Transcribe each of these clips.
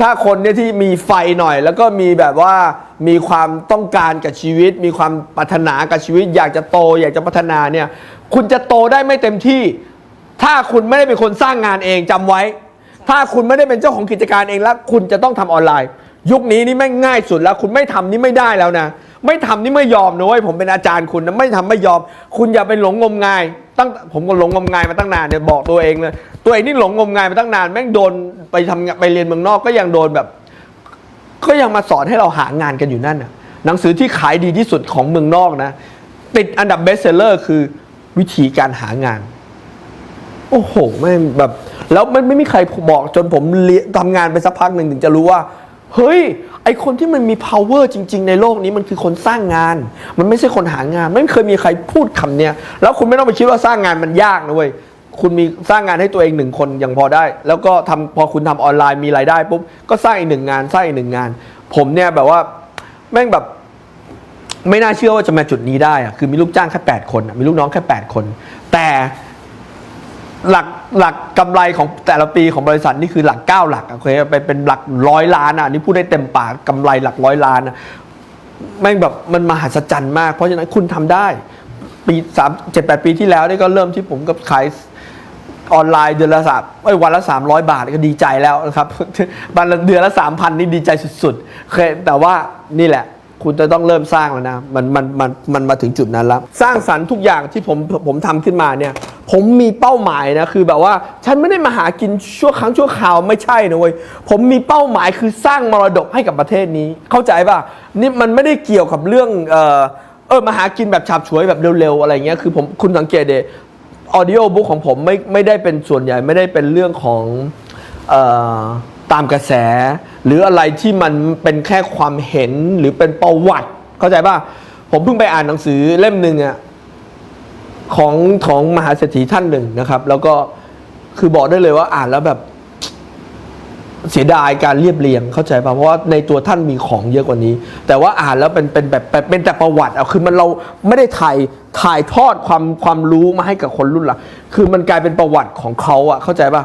ถ้าคนเนี่ยที่มีไฟหน่อย แล้วก็มีแบบว่ามีความต้องการกับชีวิต มีความปรารถนากับชีวิต อยากจะโต อยากจะพัฒนาเนี่ย คุณจะโตได้ไม่เต็มที่ ถ้าคุณไม่ได้เป็นคนสร้างงานเองจำไว้ ถ้าคุณไม่ได้เป็นเจ้าของกิจการเองแล้ว คุณจะต้องทำออนไลน์ ยุคนี้นี่ไม่ง่ายสุดแล้ว คุณไม่ทำนี่ไม่ได้แล้วนะ ไม่ทำนี่ไม่ยอมนะเว้ยผมเป็นอาจารย์คุณนะไม่ทำไม่ยอม คุณอย่าไปหลงงมงาย ตั้งผมก็หลงงมงายมาตั้งนานเนี่ยบอกตัวเองเลยตัวเองนี่หลงงมงายมาตั้งนาน แม่งโดนไปทำไปเรียนเมืองนอกก็ยังโดนแบบ ก็ยังมาสอนให้เราหางานกันอยู่นั่นน่ะหนังสือที่ขายดีที่สุดของเมืองนอกนะ ติดอันดับเบสเซลเลอร์คือวิธีการหางาน โอ้โหแม่งแบบ แล้วมันไม่มีใครบอกจนผมเรียนทำงานไปสักพักหนึ่งถึงจะรู้ว่า เฮ้ย ไอคนที่มันมี power จริง ๆ ในโลกนี้มันคือคนสร้างงาน มันไม่ใช่คนหางาน ไม่เคยมีใครพูดคำเนี้ย แล้วคุณไม่ต้องไปคิดว่าสร้างงานมันยากนะเว้ย คุณมีสร้างงานให้ตัวเองหนึ่งคนยังพอได้ แล้วก็ทำพอคุณทำออนไลน์มีรายได้ปุ๊บ ก็สร้างอีกหนึ่งงาน สร้างอีกหนึ่งงาน ผมเนี่ยแบบว่าแม่งแบบ ไม่น่าเชื่อว่าจะมาจุดนี้ได้อะคือมีลูกจ้างแค่ 8 คนอะมีลูกน้องแค่ 8 คน แต่ หลักหลักกำไรของแต่ละปีของบริษัทนี่คือหลัก 9 หลักอะโอเคไปเป็นหลักร้อยล้านอะนี่พูดได้เต็มปากกำไรหลักร้อยล้านอะแม่งแบบมันมหัศจรรย์มาก เพราะฉะนั้นคุณทำได้ ปีสามเจ็ดแปดปีที่แล้วนี่ก็เริ่มที่ผมกับขายออนไลน์เดือนละสามเอ้ยวันละ 300 บาทก็ดีใจแล้วนะครับ วันละเดือนละ 3,000 นี่ดีใจสุดๆเคยแต่ว่านี่แหละ คุณจะต้องเริ่มสร้างแล้วนะมันมันมันมันมาถึงจุดนั้นแล้ว สร้างสรรค์ทุกอย่างที่ผมผมทำขึ้นมาเนี่ย ผมมีเป้าหมายนะคือแบบว่า ฉันไม่ได้มาหากินชั่วครั้งชั่วคราวไม่ใช่นะเว้ยผมมีเป้าหมายคือสร้างมรดกให้กับประเทศนี้ เข้าใจป่ะนี่มันไม่ได้เกี่ยวกับเรื่องเออเออมาหากินแบบฉับฉวยแบบเร็วๆอะไรเงี้ยคือผมคุณสังเกตเดออดิโอบุ๊กของผมไม่ไม่ได้เป็นส่วนใหญ่ไม่ได้เป็นเรื่องของเออ ตามกระแส หรืออะไรที่มันเป็นแค่ความเห็นหรือเป็นประวัติ เข้าใจป่ะ ผมเพิ่งไปอ่านหนังสือเล่มหนึ่งอะของของมหาเศรษฐีท่านหนึ่งนะครับ แล้วก็คือบอกได้เลยว่าอ่านแล้วแบบ เสียดายการเรียบเรียงเข้าใจป่ะเพราะว่าในตัวท่านมีของเยอะกว่านี้ แต่ว่าอ่านแล้วเป็นเป็นแบบเป็นแต่ประวัติเอาคือมันเราไม่ได้ถ่ายถ่ายทอดความความรู้มาให้กับคนรุ่นหละคือมันกลายเป็นประวัติของเขาอะเข้าใจป่ะ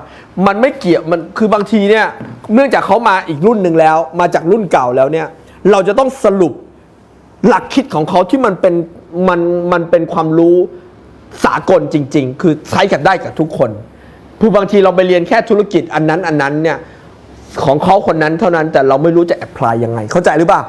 มันไม่เกี่ยวมันคือบางทีเนี่ยเนื่องจากเขามาอีกรุ่นหนึ่งแล้ว มาจากรุ่นเก่าแล้วเนี่ยเราจะต้องสรุปหลักคิดของเขาที่มันเป็นมันมันเป็นความรู้สากลจริง ๆ คือใช้กันได้กับทุกคนคือบางทีเราไปเรียนแค่ธุรกิจอันนั้นอันนั้นเนี่ย ของเขาคนนั้นเท่านั้นแต่เราไม่รู้จะแอพพลายยังไง เข้าใจหรือเปล่า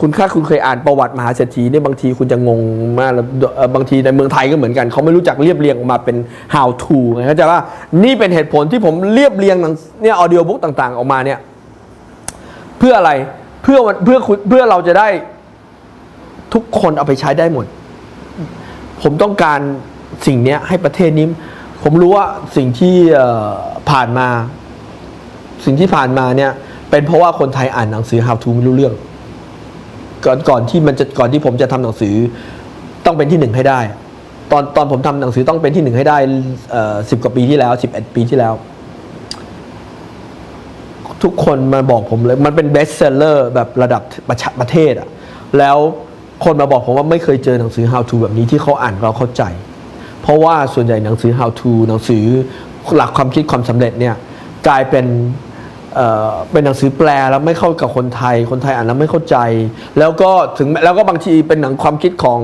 คุณค่าคุณเคยอ่านประวัติมหาเศรษฐีเนี่ยบางทีคุณจะงงมากแล้วบางทีในเมืองไทยก็เหมือนกัน เขาไม่รู้จักเรียบเรียงออกมาเป็น how to ไงเข้าใจว่านี่เป็นเหตุผลที่ผมเรียบเรียงเนี่ยออดิโอบุ๊กต่าง ๆ ออกมาเนี่ยเพื่ออะไรเพื่อเพื่อเพื่อเราจะได้ทุกคนเอาไปใช้ได้หมด ผมต้องการสิ่งนี้ให้ประเทศนี้ ผมรู้ว่าสิ่งที่ผ่านมา สิ่งที่ผ่านมาเนี่ย เป็นเพราะว่าคนไทยอ่านหนังสือ how to ไม่รู้เรื่อง ก่อนก่อนที่มันจะก่อนที่ผมจะทำหนังสือต้องเป็นที่หนึ่งให้ได้ ตอนตอนผมทำหนังสือต้องเป็นที่หนึ่งให้ได้สิบกว่าปีที่แล้วสิบเอ็ดปีที่แล้ว ทุกคนมาบอกผมเลย มันเป็นเบสเซลเลอร์แบบระดับประชประเทศอะแล้วคนมาบอกผมว่าไม่เคยเจอหนังสือ how to แบบนี้ที่เขาอ่านเราเข้าใจ เพราะว่าส่วนใหญ่หนังสือ how to หนังสือหลักความคิดความสำเร็จเนี่ยกลายเป็น เเป็นหนังสือแปลแล้วไม่เข้ากับคนไทย คนไทยอ่านแล้วไม่เข้าใจ แล้วก็ถึงแล้วก็บางทีเป็นหนังความคิดของ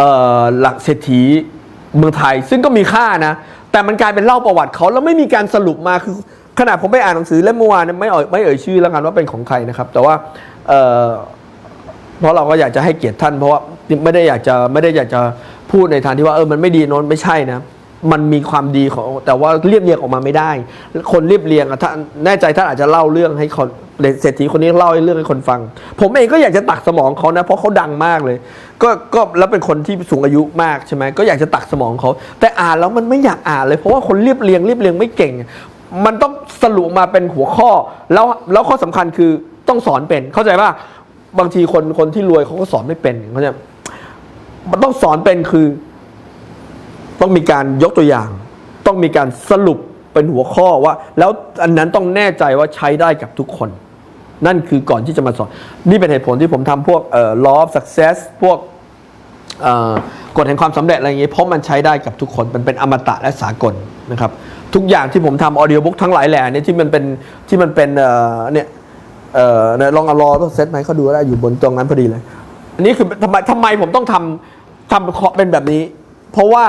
ออหลักเศรษฐีเมืองไทย ซึ่งก็มีค่านะ แต่มันกลายเป็นเล่าประวัติเขาแล้วไม่มีการสรุปมาคือขนาดผมไปอ่านหนังสือเล่มเมื่อวานไม่เอ่ยไม่เอ่ยชื่อแล้วกันว่าเป็นของใครนะครับ แต่ว่าเเพราะเราก็อยากจะให้เกียรติท่าน เพราะว่าไม่ได้อยากจะไม่ได้อยากจะพูดในทางที่ว่าเออมันไม่ดีโน้นไม่ใช่นะ มันมีความดีของแต่ว่าเรียบเรียงออกมาไม่ได้ คนเรียบเรียงอะท่าแน่ใจท่านอาจจะเล่าเรื่องให้คนเศรษฐีคนนี้เล่าให้เรื่องให้คนฟัง ผมเองก็อยากจะตักสมองเขานะเพราะเขาดังมากเลย ก็ก็แล้วเป็นคนที่สูงอายุมากใช่ไหมก็อยากจะตักสมองเขาแต่อ่านแล้วมันไม่อยากอ่านเลยเพราะว่าคนเรียบเรียงเรียบเรียงไม่เก่ง มันต้องสรุปมาเป็นหัวข้อ แล้วแล้วข้อสำคัญคือต้องสอนเป็นเข้าใจป่ะบางทีคนคนที่รวยเขาก็สอนไม่เป็นเขาจะมันต้องสอนเป็นคือ ต้องมีการยกตัวอย่าง ต้องมีการสรุปเป็นหัวข้อว่า แล้วอันนั้นต้องแน่ใจว่าใช้ได้กับทุกคน นั่นคือก่อนที่จะมาสอน นี่เป็นเหตุผลที่ผมทำพวกเอ่อ law of success พวกเอ่อกฎแห่งความสำเร็จอะไรอย่างเงี้ยเพราะมันใช้ได้กับทุกคนมันเป็นอมตะและสากลนะครับทุกอย่างที่ผมทำออดิโอบุ๊กทั้งหลายแหล่นี่ที่มันเป็นที่มันเป็นเอ่อเนี่ยเอ่อเนี่ยลองเอารอต้องเซตไหมเขาดูได้อยู่บนตรงนั้นพอดีเลย อันนี้คือทำไมทำไมผมต้องทำทำเป็นแบบนี้ เพราะว่า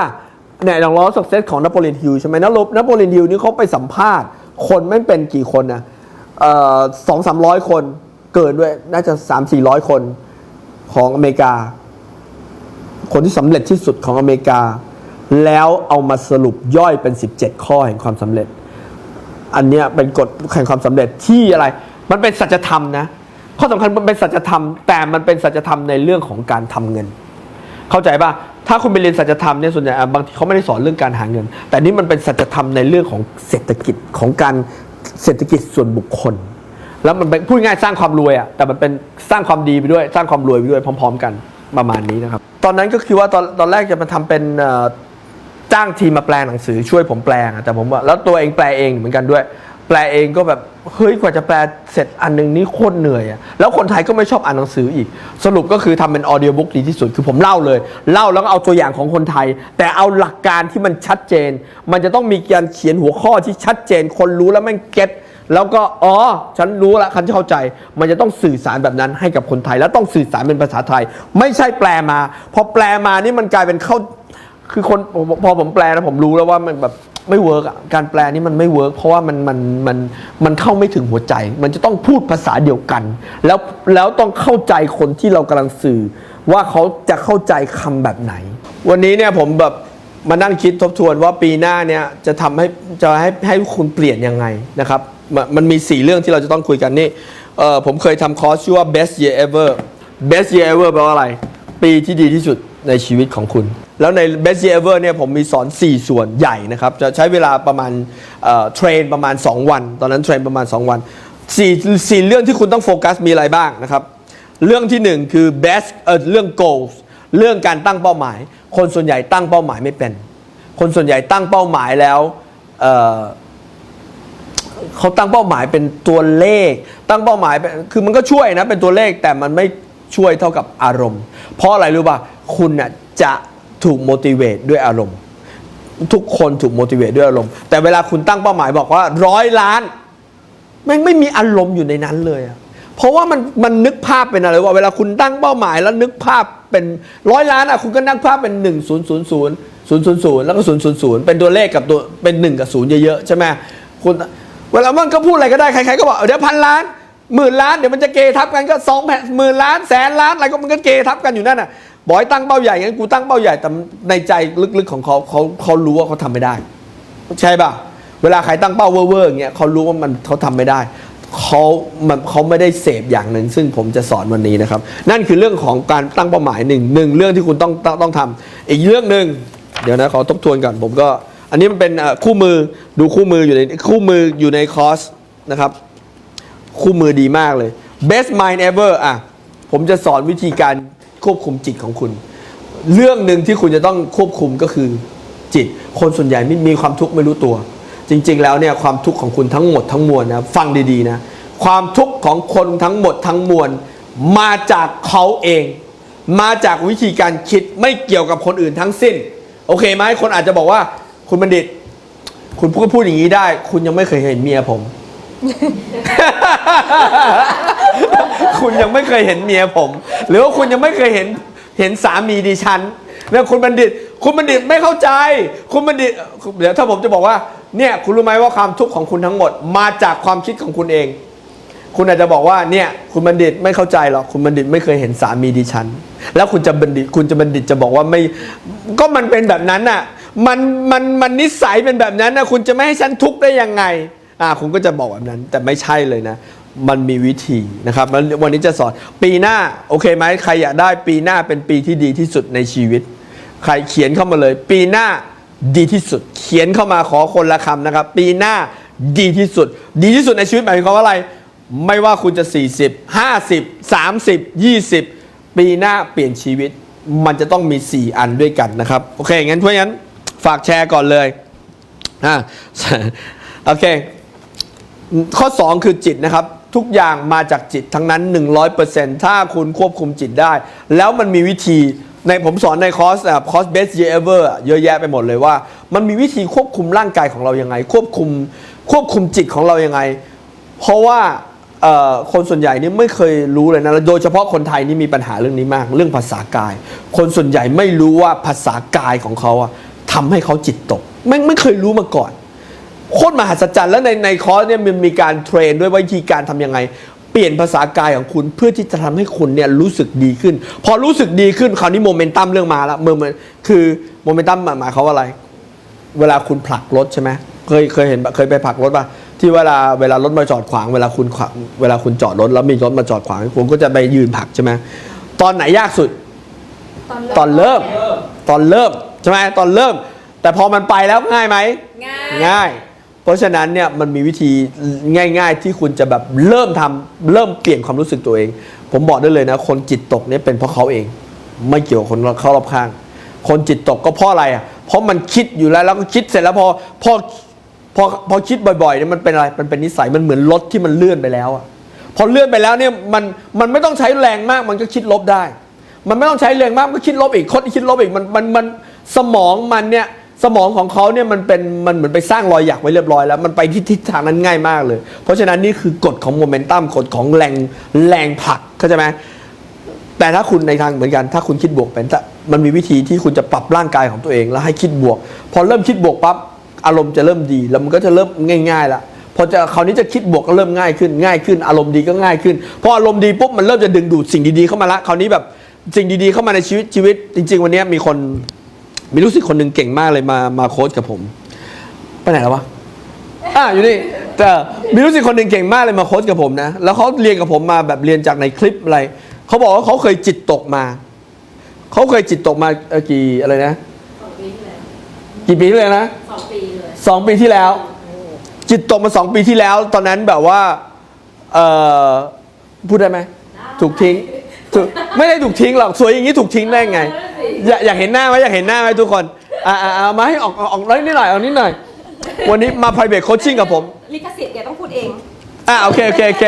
เนี่ยลองล้อสักเซตของนโปเลียนฮิลใช่ไหมนโปนโปเลียนฮิลนี่เขาไปสัมภาษณ์ คนไม่เป็นกี่คนนะสองสามร้อยคนเกินด้วย น่าจะสามสี่ร้อยคนของอเมริกา คนที่สำเร็จที่สุดของอเมริกา แล้วเอามาสรุปย่อยเป็น 17 ข้อแห่งความสำเร็จ อันเนี้ยเป็นกฎแห่งความสำเร็จที่อะไร มันเป็นสัจธรรมนะข้อสำคัญมันเป็นสัจธรรม แต่มันเป็นสัจธรรมในเรื่องของการทำเงิน เข้าใจป่ะ ถ้าคุณไปเรียนสัจธรรมเนี่ยส่วนใหญ่บางทีเขาไม่ได้สอนเรื่องการหาเงิน แต่นี่มันเป็นสัจธรรมในเรื่องของเศรษฐกิจของการเศรษฐกิจส่วนบุคคล แล้วมันเป็นพูดง่ายสร้างความรวยอะแต่มันเป็นสร้างความดีไปด้วยสร้างความรวยไปด้วยพร้อม ๆ กันประมาณนี้นะครับ ตอนนั้นก็คือว่าตอนตอนแรกจะมาทำเป็นจ้างทีมมาแปลหนังสือช่วยผมแปลอะแต่ผมว่าแล้วตัวเองแปลเองเหมือนกันด้วย แปลเองก็แบบเฮ้ยกว่าจะแปลเสร็จอันหนึงนี่โคตรเหนื่อยอะแล้วคนไทยก็ไม่ชอบอ่านหนังสืออีก สรุปก็คือทำเป็นออเดียบุ๊กดีที่สุดคือผมเล่าเลย เล่าแล้วก็เอาตัวอย่างของคนไทย แต่เอาหลักการที่มันชัดเจน มันจะต้องมีการเขียนหัวข้อที่ชัดเจน คนรู้แล้วแม่งเก็ตแล้วก็อ๋อฉันรู้ละฉันเข้าใจ มันจะต้องสื่อสารแบบนั้นให้กับคนไทย แล้วต้องสื่อสารเป็นภาษาไทย ไม่ใช่แปลมาพอแปลมานี่มันกลายเป็นเข้า คือคนพอพอผมแปลแล้วผมรู้แล้วว่ามันแบบไม่เวิร์กอะการแปลนี่มันไม่เวิร์กเพราะว่ามันมันมันมันเข้าไม่ถึงหัวใจ มันจะต้องพูดภาษาเดียวกัน แล้วแล้วต้องเข้าใจคนที่เรากำลังสื่อ ว่าเขาจะเข้าใจคำแบบไหน วันนี้เนี่ยผมแบบมานั่งคิดทบทวนว่าปีหน้าเนี่ยจะทำให้จะให้ให้คุณเปลี่ยนยังไงนะครับมันมันมี 4 เรื่องที่เราจะต้องคุยกันนี่เออผมเคยทำคอร์สชื่อว่า best year ever best year ever แปลว่าอะไร ปีที่ดีที่สุด ในชีวิตของคุณ แล้วใน Best Year Ever เนี่ยผมมีสอน 4 ส่วนใหญ่นะครับ จะใช้เวลาประมาณเทรนประมาณ 2 วัน ตอนนั้นเทรนประมาณ 2 วัน4 4เรื่องที่คุณต้องโฟกัสมีอะไรบ้างนะครับ เรื่องที่ 1 คือ best เอ่อเรื่อง goals เรื่องการตั้งเป้าหมาย คนส่วนใหญ่ตั้งเป้าหมายไม่เป็น คนส่วนใหญ่ตั้งเป้าหมายแล้วเเขาตั้งเป้าหมายเป็นตัวเลข ตั้งเป้าหมายคือมันก็ช่วยนะเป็นตัวเลขแต่มันไม่ช่วยเท่ากับอารมณ์ เพราะอะไรรู้ป่ะ คุณน่ะจะถูก motivate ด้วยอารมณ์ ทุกคนถูก motivate ด้วยอารมณ์ แต่เวลาคุณตั้งเป้าหมายบอกว่าร้อยล้านแม่งไม่มีอารมณ์อยู่ในนั้นเลยอะเพราะว่ามันมันนึกภาพเป็นอะไรว่าเวลาคุณตั้งเป้าหมายแล้วนึกภาพเป็นร้อยล้านอะคุณก็นึกภาพเป็นหนึ่งศูนย์ศูนย์ศูนย์ศูนย์ศูนย์ศูนย์แล้วก็ศูนย์ศูนย์ศูนย์เป็นตัวเลขกับตัวเป็นหนึ่งกับศูนย์เยอะๆใช่ไหมคุณเวลามันก็พูดอะไรก็ได้ใครๆก็บอกเดี๋ยวพันล้านหมื่นล้านเดี๋ยวมันจะเกทับกันก็สองแผ่นหมื่นล้านแสนล้านอะไรก็มันก็เกทับกันอยู่นั่นน่ะ บอกให้ตั้งเป้าใหญ่งั้นกูตั้งเป้าใหญ่แต่ในใจลึกๆของเขาเขาเขารู้ว่าเขาทำไม่ได้ ใช่ป่ะเวลาใครตั้งเป้าเว่อร์อย่างเงี้ยเขารู้ว่ามันเขาทำไม่ได้เขามันเขาไม่ได้เสพอย่างหนึ่ง ซึ่งผมจะสอนวันนี้นะครับ นั่นคือเรื่องของการตั้งเป้าหมายหนึ่งหนึ่งเรื่องที่คุณต้องต้ององทำอีกเรื่องหนึ่งเดี๋ยวนะขอทบทวนก่อนผมก็ อันนี้มันเป็นคู่มือดูคู่มืออยู่ในคู่มืออยู่ในคอร์สนะครับ คู่มือดีมากเลย best mind ever อะผมจะสอนวิธีการ ควบคุมจิตของคุณ เรื่องหนึ่งที่คุณจะต้องควบคุมก็คือจิต คนส่วนใหญ่ไม่มีความทุกข์ไม่รู้ตัว จริง ๆ แล้วเนี่ยความทุกข์ของคุณทั้งหมดทั้งมวลนะฟังดีๆนะความทุกข์ของคนทั้งหมดทั้งมวลมาจากเขาเอง มาจากวิธีการคิดไม่เกี่ยวกับคนอื่นทั้งสิ้น โอเคไหมคนอาจจะบอกว่าคุณบัณฑิต คุณพูดพูดอย่างนี้ได้ คุณยังไม่เคยเห็นเมียผม ยังไม่เคยเห็นเมียผม หรือว่าคุณยังไม่เคยเห็นเห็นสามีดิฉันเนี่ยคุณบัณฑิต คุณบัณฑิตไม่เข้าใจ คุณบัณฑิตเดี๋ยวถ้าผมจะบอกว่าเนี่ยคุณรู้ไหมว่าความทุกข์ของคุณทั้งหมด มาจากความคิดของคุณเอง คุณอาจจะบอกว่าเนี่ยคุณบัณฑิตไม่เข้าใจหรอกคุณบัณฑิตไม่เคยเห็นสามีดิฉัน แล้วคุณจะบัณฑิตคุณจะบัณฑิตจะบอกว่าไม่ก็มันเป็นแบบนั้นน่ะมันมันมันนิสัยเป็นแบบนั้นนะคุณจะไม่ให้ฉันทุกข์ได้ยังไงอ่าคุณก็จะบอกแบบนั้น แต่ไม่ใช่เลยนะ มันมีวิธีนะครับแล้ววันนี้จะสอนปีหน้าโอเคไหมใครอยากได้ปีหน้าเป็นปีที่ดีที่สุดในชีวิต ใครเขียนเข้ามาเลย ปีหน้าดีที่สุด เขียนเข้ามาขอคนละคำนะครับ ปีหน้าดีที่สุด ดีที่สุดในชีวิตหมายความว่าอะไร ไม่ว่าคุณจะ 40 50 30 20 ปีหน้าเปลี่ยนชีวิต มันจะต้องมี 4 อันด้วยกันนะครับโอเคงั้นเพราะงั้นฝากแชร์ก่อนเลยอ่าโอเค ข้อ 2 คือจิตนะครับ ทุกอย่างมาจากจิตทั้งนั้น 100%ถ้าคุณควบคุมจิตได้ แล้วมันมีวิธีในผมสอนในคอร์สอะคอร์ส best year ever อะเยอะแยะไปหมดเลยว่า มันมีวิธีควบคุมร่างกายของเรายังไง ควบคุมควบคุมจิตของเรายังไง เพราะว่าคนส่วนใหญ่นี่ไม่เคยรู้เลยนะโดยเฉพาะคนไทยนี่มีปัญหาเรื่องนี้มาก เรื่องภาษากาย คนส่วนใหญ่ไม่รู้ว่าภาษากายของเขาอะทำให้เขาจิตตกไม่ไม่เคยรู้มาก่อน โคตรมหัศจรรย์แล้วในในคอร์สเนี่ยมันมีการเทรนด้วยว่าวิธีการทำยังไง เปลี่ยนภาษากายของคุณเพื่อที่จะทำให้คุณเนี่ยรู้สึกดีขึ้น พอรู้สึกดีขึ้นคราวนี้โมเมนตัมเรื่องมาแล้วเมื่อมันคือโมเมนตัมหมายเขามว่าอะไร เวลาคุณผลักรถใช่ไหมเคยเคยเห็นปะเคยไปผลักรถป่ะที่เวลาเวลารถมาจอดขวางเวลาคุณขวางเวลาคุณจอดรถแล้วมีรถมาจอดขวางคุณก็จะไปยืนผลักใช่ไหมตอนไหนยากสุด ตอนเริ่ม ตอนเริ่มใช่ไหมตอนเริ่ม แต่พอมันไปแล้วง่ายไหมง่ายง่าย เพราะฉะนั้นเนี่ยมันมีวิธีง่าย ๆ ที่คุณจะแบบเริ่มทำเริ่มเปลี่ยนความรู้สึกตัวเอง ผมบอกได้เลยนะ คนจิตตกเนี่ยเป็นเพราะเขาเอง ไม่เกี่ยวกับคนเขารอบข้าง คนจิตตกก็เพราะอะไรอะเพราะมันคิดอยู่แล้วแล้วก็คิดเสร็จแล้วพอพอพอพอคิดบ่อยๆเนี่ยมันเป็นอะไรมันเป็นนิสัยมันเหมือนรถที่มันเลื่อนไปแล้วอะพอเลื่อนไปแล้วเนี่ยมันมันไม่ต้องใช้แรงมากมันก็คิดลบได้ มันไม่ต้องใช้แรงมากก็คิดลบอีกคนคิดลบอีกมันมันมันสมองมันเนี่ย สมองของเขาเนี่ยมันเป็นมันเหมือนไปสร้างรอยหยักไว้เรียบร้อยแล้ว มันไปที่ทิศทางนั้นง่ายมากเลย เพราะฉะนั้นนี่คือกฎของโมเมนตัมกฎของแรงแรงผลักเข้าใจไหมแต่ถ้าคุณในทางเหมือนกัน ถ้าคุณคิดบวกเป็นมันมีวิธีที่คุณจะปรับร่างกายของตัวเอง แล้วให้คิดบวก พอเริ่มคิดบวกปั๊บอารมณ์จะเริ่มดี แล้วมันก็จะเริ่มง่ายๆละพอจะคราวนี้จะคิดบวกก็เริ่มง่ายขึ้นง่ายขึ้น อารมณ์ดีก็ง่ายขึ้นพออารมณ์ดีปุ๊บมันเริ่มจะดึงดูดสิ่งดีๆเข้ามาละคราวนี้แบบสิ่งดีๆเข้ามาในชีวิตชีวิต จริง ๆ วันนี้มีคน มีลูกศิษย์คนหนึ่งเก่งมากเลยมามาโค้ชกับผมไปไหนแล้ววะอะอยู่นี่แต่มีลูกศิษย์คนหนึ่งเก่งมากเลยมาโค้ชกับผมนะแล้วเขาเรียนกับผมมาแบบเรียนจากในคลิปอะไรเขาบอกว่าเขาเคยจิตตกมาเขาเคยจิตตกมาเอ่อกี่อะไรนะสองปีที่แล้วกี่ปีที่แล้วนะสองปีเลยสองปีที่แล้ว จิตตกมาสองปีที่แล้ว ตอนนั้นแบบว่าเอ่อพูดได้ไหมถูกทิ้งถูกไม่ได้ถูกทิ้งหรอกสวยอย่างนี้ถูกทิ้งได้ไง อยากอยากเห็นหน้าไหมอยากเห็นหน้าไหมทุกคนอ่าอ่าเอามาให้ออกออกออกนิดหน่อยออกนิดหน่อย วันนี้มา private coaching กับผมลิขสิทธิ์แกต้องพูดเองอ่าโอเคโอเคโอเค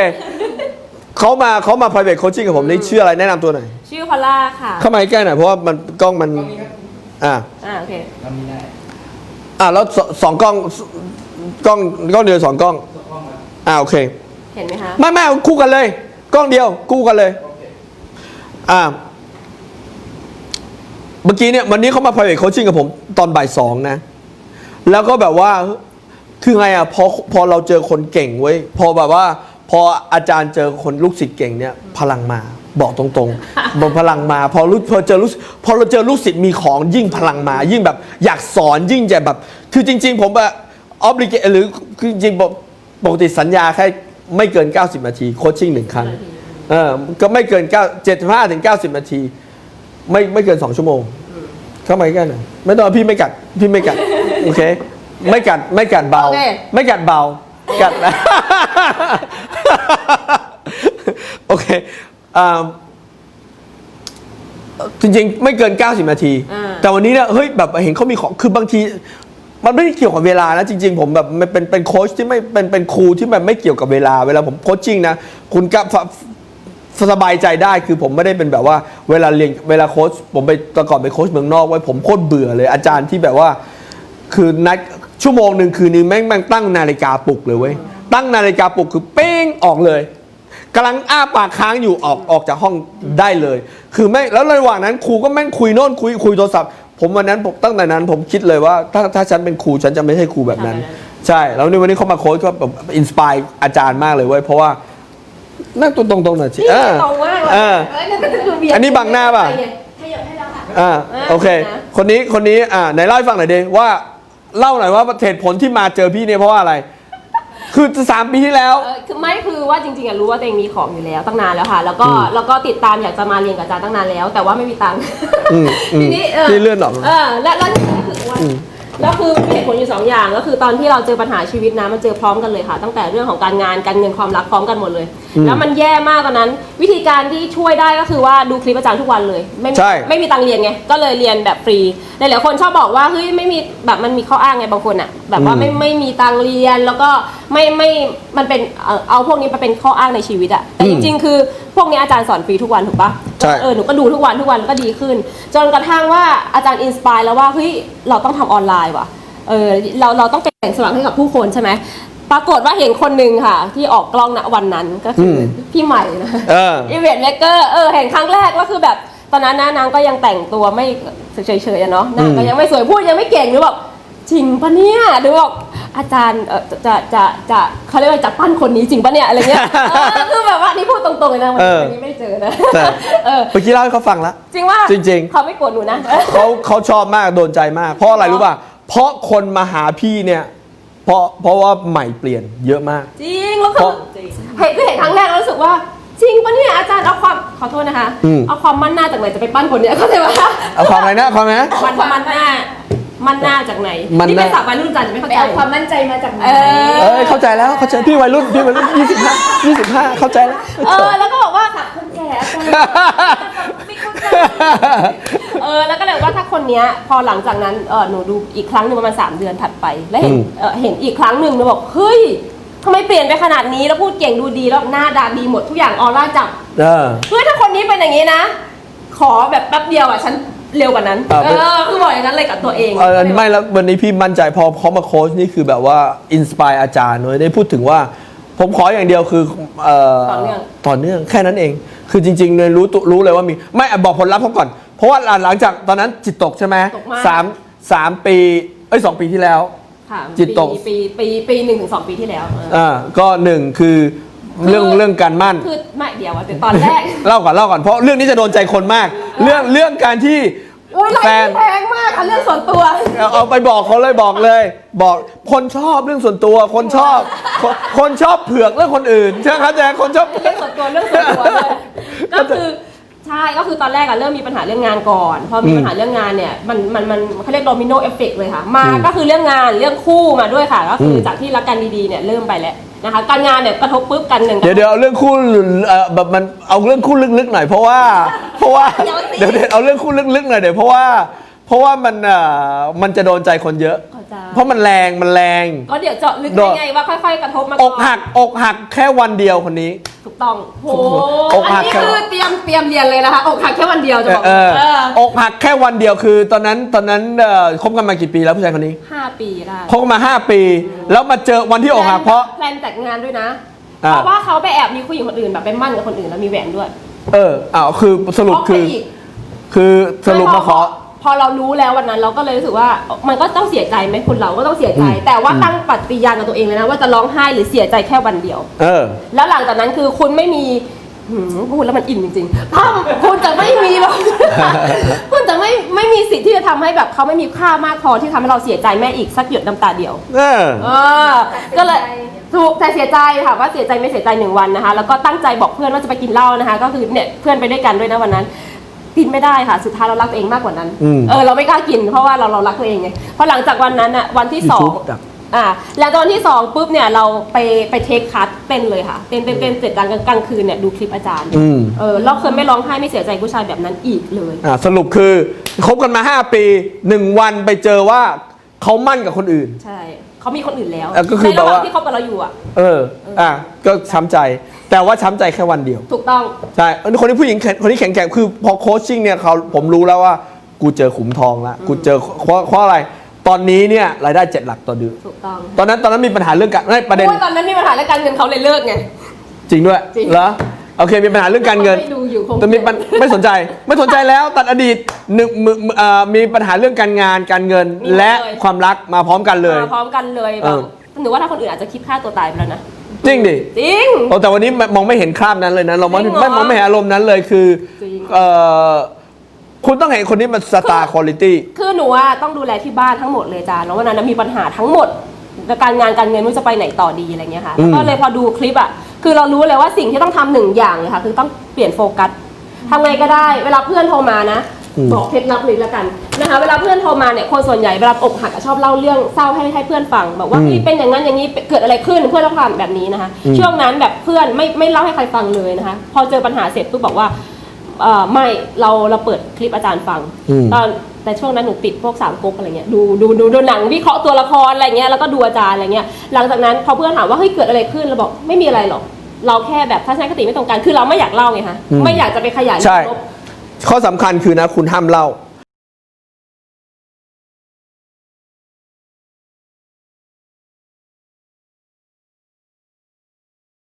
เขามาเขามา private coaching กับผมนี่ชื่ออะไรแนะนำตัวหน่อยชื่อพอลล่าค่ะเข้ามาใกล้ๆหน่อยเพราะว่ามันกล้องมันอ่าอ่าโอเคอ่าแล้วสสองกล้องกล้องกล้องเดียวสองกล้องอ่าโอเคเห็นไหมคะไม่ไม่เอาคู่กันเลย กล้องเดียวคู่กันเลย อ่า เมื่อกี้เนี่ยวันนี้เขามา private coaching กับผมตอนบ่ายสองนะ แล้วก็แบบว่าคือไงอะพอพอเราเจอคนเก่งเว้ยพอแบบว่า พออาจารย์เจอคนลูกศิษย์เก่งเนี่ยพลังมาบอกตรงๆบอกพลังมา พอรู้พอเจอลูกพอเราเจอลูกศิษย์มีของยิ่งพลังมา ยิ่งแบบอยากสอนยิ่งจะแบบ คือจริง ๆ ผมแบบออบลิเกหรือคือจริงๆปกติสัญญาแค่ไม่เกิน 90 นาทีโคชชิ่งหนึ่งครั้งเออก็ไม่เกิน9 75ถึง90 นาที ไม่ไม่เกิน2ชั่วโมง เข้ามาใกล้หน่อยไม่ต้องพี่ไม่กัดพี่ไม่กัดโอเค ไม่กัดไม่กัดเบา โอเค ไม่กัดเบา กัดนะโอเคอ่าจริงๆ ไม่เกิน 90 นาที อ่า แต่วันนี้เนี่ยเฮ้ยแบบเห็นเขามีของคือบางที มันไม่ได้เกี่ยวกับเวลานะจริง ๆ ผมแบบมันเป็นเป็นโค้ชที่ไม่เป็นเป็นครูที่มันไม่เกี่ยวกับเวลาเวลาผมโคชชิ่งนะคุณก็ฟ สบายใจได้คือผมไม่ได้เป็นแบบว่าเวลาเรียนเวลาโค้ชผมไปแตะก่อนไปโค้ชเมืองนอกไว้ผมโคตรเบื่อเลย อาจารย์ที่แบบว่า คือนัดชั่วโมงหนึ่งคืนนึงแม่งแม่งตั้งนาฬิกาปลุกเลยเว้ยตั้งนาฬิกาปลุกคือเป้งออกเลยกำลังอ้าปากค้างอยู่ออกออกจากห้องได้เลย คือไม่แล้วระหว่างนั้นครูก็แม่งคุยโน่นคุยคุยโทรศัพท์ผมวันนั้นผมตั้งแต่นั้นผมคิดเลยว่าถ้าถ้าฉันเป็นครูฉันจะไม่ใช่ครูแบบนั้น ใช่ แล้วในวันนี้เขามาโค้ชก็แบบอินสปายอาจารย์มากเลยเว้ยเพราะว่า นั่งตรงๆตรงๆหน่อยสินี่เออตรงมากเลยเออเอ้ยนั่นก็คือเบียดอันนี้บังหน้าป่ะ ขยับให้แล้วค่ะ อ่าโอเคนะคนนี้คนนี้อ่าไหนเล่าให้ฟังหน่อยดิว่าเล่าหน่อยว่าเหตุผลที่มาเจอพี่เนี่ยเพราะว่าอะไร คือสามปีที่แล้ว เออคือไม่คือว่าจริงๆอะรู้ว่าตัวเองมีของอยู่แล้วตั้งนานแล้วค่ะ แล้วก็อืมแล้วก็ติดตามอยากจะมาเรียนกับอาจารย์ตั้งนานแล้ว แต่ว่าไม่มีตังค์อืมอืมทีนี้เออที่เลื่อนออกเออและแล้วนี่ก็คือว่า แล้วคือเหตุผลอยู่สองอย่าง ก็คือตอนที่เราเจอปัญหาชีวิตนะมันเจอพร้อมกันเลยค่ะ ตั้งแต่เรื่องของการงานการเงินความรักพร้อมกันหมดเลย แล้วมันแย่มากตอนนั้น วิธีการที่ช่วยได้ก็คือว่าดูคลิปอาจารย์ทุกวันเลย ไม่มีใช่ ไม่มีตังค์เรียนไงก็เลยเรียนแบบฟรีหลายๆคนชอบบอกว่าเฮ้ยไม่มีแบบมันมีข้ออ้างไงบางคนอะแบบว่าไม่ไม่มีตังค์เรียนแล้วก็ไม่ไม่มันเป็นเอ่อเอาพวกนี้ไปเป็นข้ออ้างในชีวิตอะแต่จริง ๆ คือพวกนี้อาจารย์สอนฟรีทุกวันถูกปะ ใช่เออหนูก็ดูทุกวันทุกวันแล้วก็ดีขึ้น จนกระทั่งว่าอาจารย์อินสปายแล้วว่าเฮ้ยเราต้องทำออนไลน์ว่ะเออเราเราต้องเป็นแสงสว่างให้กับผู้คนใช่ไหมปปรากฏว่าเห็นคนหนึ่งค่ะ ที่ออกกล้องณวันนั้นก็คืออมพี่ใหม่นะเอออีเวนต์เมกเกอร์เออเห็นครั้งแรกก็คือแบบตอนนั้นนะนางก็ยังแต่งตัวไม่เฉยๆอะเนาะนางก็ยังไม่สวยพูดยังไม่เก่งหรือบอกจริงปะเนี่ยหรือบอก อาจารย์เออจะจะจะจะเขาเรียกว่าจะปั้นคนนี้จริงปะเนี่ยอะไรเงี้ยเออคือแบบว่านี่พูดตรงๆเลยนะวันเออนี้ไม่ได้เจอนะแต่เออเมื่อกี้เล่าให้เขาฟังแล้วจริงว่าจริงๆ เขาไม่โกรธหนูนะ เขาเขาชอบมากโดนใจมาก เพราะอะไรรู้ป่ะเพราะคนมาหาพี่เนี่ย เพราะเพราะว่าใหม่เปลี่ยนเยอะมาก จริงแล้วเพคือราะเห็นคือเห็นครั้งแรกแล้วรู้สึกว่า จริงปะเนี่ยอาจารย์เอาความขอโทษนะคะ อืม เอาความมั่นหน้าจากไหนจะไปปั้นคนเนี้ยเข้าใจปะเอาความอะไรนะความอะไรนะ มันมันหน้า มันหน้าจากไหนมันหน้านี่เป็นศัพท์วัยรุ่นจันจะไม่เข้าไปใจ เอาความมั่นใจมาจากไหน เออ เอ้ยเข้าใจแล้วเข้าใจพี่วัยรุ่นพี่วัยรุ่นยี่สิบห้ายี่สิบห้าเข้าใจแล้ว เออ แล้วก็บอกว่าคนแก่อาจารย์ไม่เข้าใจเออ แล้วก็เลยว่าถ้าคนเนี้ย พอหลังจากนั้นเออหนูดูอีกครั้งหนึ่งประมาณสามเดือนถัดไป แล้วเห็นอืม เออเห็นอีกครั้งหนึ่งหนูบอก เฮ้ยทำไมเปลี่ยนไปขนาดนี้ แล้วพูดเก่งดูดี แล้วหน้าดาดีหมดทุกอย่างออร่าจับ เออ เฮ้ยถ้าคนนี้เป็นอย่างนี้นะ ขอแบบแป๊บเดียวอะ ฉัน เร็วกว่านั้นอ่าเอเป็น อคือบอกอย่างนั้นเลยกับตัวเองเออไม่แล้ววันนี้พี่มั่นใจพอเขามาโค้ชนี่คือแบบว่าอินสปายอาจารย์เลยได้พูดถึงว่า ผมขออย่างเดียวคือเอ่อต่อเนื่องต่อเนื่องแค่นั้นเอง คือจริงๆเลยรู้ตัวรู้เลยว่ามีไม่อะบอกผลลัพธ์เขาก่อน เพราะว่าหลังจากตอนนั้นจิตตกใช่ไหมตกมาก สามสามปีเอ้ยสองปีที่แล้ว ค่ะจิตตกปีปีปีปีหนึ่งถึงสองปีที่แล้วเออ อ่าก็หนึ่งคือเรื่องคือ เรื่องการมั่น คือไม่เดี๋ยวอะแต่ตอนแรก เล่าก่อนเล่าก่อนเพราะเรื่องนี้จะโดนใจคนมาก เรื่องเรื่องการที่ อุ้ยไลแฟฟ์นนี่แพงมากค่ะเรื่องส่วนตัว เอาเอาไปบอกเขาเลยบอกเลย บอกคนชอบเรื่องส่วนตัว คนชอบคนคนชอบเผือกเรื่องคนอื่นใช่ไหมครับแจ๊คคนชอบ เรื่องส่วนตัวเรื่องส่วนตัวเลยก็คือ ใช่ก็คือตอนแรกอะเริ่มมีปัญหาเรื่องงานก่อนพอมีปัญหาเรื่องงานเนี่ยมันมันมันเขาเรียกโดมิโนเอฟเฟกเลยค่ะ มาอืมก็คือเรื่องงานเรื่องคู่มาด้วยค่ะ ก็คืออมจากที่รักกันดีๆเนี่ยเริ่มไปแล้วนะคะการงานเนี่ยกระทบปุ๊บกันหนึ่งเดี๋ยวเดี๋ยวเอาเรื่องคู่เอ่อแบบมันเอาเรื่องคู่ลึกๆหน่อยเพราะว่า เพราะว่าเดี๋ยวสิเดี๋ยวเดี๋ยวเอาเรื่องคู่ลึกๆหน่อยเดี๋ยวเพราะว่า เพราะว่ามันเอ่อมันจะโดนใจคนเยอะเข้า ใจเพราะมันแรงมันแรง ก็เดี๋ยวเจาะลึกโดได้นไงว่าค่อย ๆ กระทบมาอกหักอกหักแค่วันเดียวคนนี้ ถูกต้องโอ้โอ้โหโหอกหัอัก นนี้แค่คือเตรียมเตรียมเรียนเลยนะคะอกหักแค่วันเดียวจะบอกเออเอออกหักแค่วันเดียวคือ ตอนนั้นตอนนั้นเอ่อคบกันมากี่ปีแล้วผู้ชายคนนี้ห้าปีได้คบกันมา 5 ปี แล้วมาเจอวันที่อกหักเพราะ แพลนแต่งงานด้วยนะอ่า เพราะว่าเขาไปแอบมีผู้หญิงคนอื่นแบบไปมั่นกับคนอื่นแล้วมีแหวนด้วยเอออ้าวคือสรุปคือเพาะไปกคือสรุปมาขอ พอเรารู้แล้ววันนั้นเราก็เลยรู้สึกว่ามันก็ต้องเสียใจไหมคนเราก็ต้องเสียใจอืมแต่ว่าตั้งปฏิญาณกับตัวเองเลยนะว่าจะร้องไห้หรือเสียใจแค่วันเดียว เออ แล้วหลังจากนั้นคือคุณไม่มีหืมพูดแล้วมันอินจริงๆถ้าคุณจะไม่มีแบบ คุณจะไม่ไม่มีสิทธิ์ที่จะทำให้แบบเขาไม่มีค่ามากพอที่ทำให้เราเสียใจแม่อีกสักหยดน้ำตาเดียว เออ เออ ก็เลยถูกแต่เสียใจค่ะว่าเสียใจไม่เสียใจหนึ่งวันนะคะ แล้วก็ตั้งใจบอกเพื่อนว่าจะไปกินเหล้านะคะ ก็คือเนี่ยเพื่อนไปด้วยกันด้วยนะวันนั้น กินไม่ได้ค่ะ สุดท้ายเรารักตัวเองมากกว่านั้น อืมเออเราไม่กล้ากินเพราะว่าเราเรารักตัวเองไงเพราะหลังจากวันนั้นอะวันที่สอง YouTube ดับอ่าแล้วตอนที่สองปุ๊บเนี่ยเราไปไปเทคคัสเต้นเลยค่ะเต้นเต้นเต้นเสร็จกลางกลางคืนเนี่ยดูคลิปอาจารย์อืม เออเราเคยไม่ร้องไห้ไม่เสียใจผู้ชายแบบนั้นอีกเลย อ่าสรุปคือคบกันมา 5 ปี 1 วันไปเจอว่าเขามั่นกับคนอื่น ใช่เขามีคนอื่นแล้วเออก็คือในระหว่างแบบว่าที่เขากับเราอยู่อะเออ อะก็ช้ำใจ แต่ว่าช้ำใจแค่วันเดียว ถูกต้อง ใช่อันนี้คนที่ผู้หญิงแข็งคนที่แข็งแกร่งคือพอโคชชิ่งเนี่ยเขาผมรู้แล้วว่า กูเจอขุมทองแล้วกูเจอเพราะเพราะอะไร ตอนนี้เนี่ยรายได้เจ็ดหลักต่อเดือนถูกต้องตอนนั้นตอนนั้นมีปัญหาเรื่องการไม่ประเด็นพาว่าตอนนั้นมีปัญหาเรื่องการเงินเขาเลยเลิกไง จริงด้วยจริงเหรอโอเคมีปัญหาเรื่องการเงินไม่ดูอยู่คง แต่มีปัญไม่สนใจ ไม่สนใจแล้วตัดอดีตหนึ่งมือเอ่อมีปัญหาเรื่องการงานการเงินมีหมดและเลย ความรักมาพร้อมกันเลย มาพร้อมกันเลยแบเอบอ หนูว่าถ้าคนอื่นอาจจะคิดฆ่าตัวตายไปแล้วนะ จริงดิ จริง โอ้แต่วันนี้มองไม่เห็นคราบนั้นเลยนะเราไม่จริงเหรอ ไม่มองไม่เห็นอารมณ์นั้นเลยคือจริง เอ่อคุณต้องเห็นคนนี้มันสตาร์คุณลิตี้ คือหนูว่าต้องดูแลที่บ้านทั้งหมดเลยจ้าแล้ววันนั้นนะมีปัญหาทั้งหมด การงานการเงินไม่รู้จะไปไหนต่อดีอะไรเงี้ยค่ะอืม ก็เลยพอดูคลิปอะคือเรารู้เลยว่าสิ่งที่ต้องทำหนึ่งอย่างเลยค่ะ คือต้องเปลี่ยนโฟกัสทำไงก็ได้ เวลาเพื่อนโทรมานะ บอกเคล็ดลับเลยละกันนะคะเวลาเพื่อนโทรมาเนี่ยคนส่วนใหญ่เวลาอกหักอะชอบเล่าเรื่องเศร้าให้ให้เพื่อนฟังบอกว่าอืมเฮ้ยเป็นอย่างนั้นอย่างนี้เกิดอะไรขึ้นเพื่อนเล่าความแบบนี้นะคะอืม ช่วงนั้นแบบเพื่อนไม่ไม่เล่าให้ใครฟังเลยนะคะ พอเจอปัญหาเสร็จปุ๊บบอกว่าเออไม่เราเราเปิดคลิปอาจารย์ฟัง อืม ตอนแต่ช่วงนั้นหนูติดพวกสามก๊กอะไรเงี้ยดูดูดูดูหนังวิเคราะห์ตัวละครอะไรเงี้ยแล้วก็ดูอาจารย์อะไรเงี้ยหลังจากนั้นพอเพื่อนถามว่าเฮ้ยเกิดอะไรขึ้นเราบอกไม่มีอะไรหรอก เราแค่แบบทัศนคติไม่ตรงกันคือเราไม่อยากเล่าไงคะอืมไม่อยากจะไปขยายใช่ลบ ข้อสำคัญคือนะคุณห้ามเล่า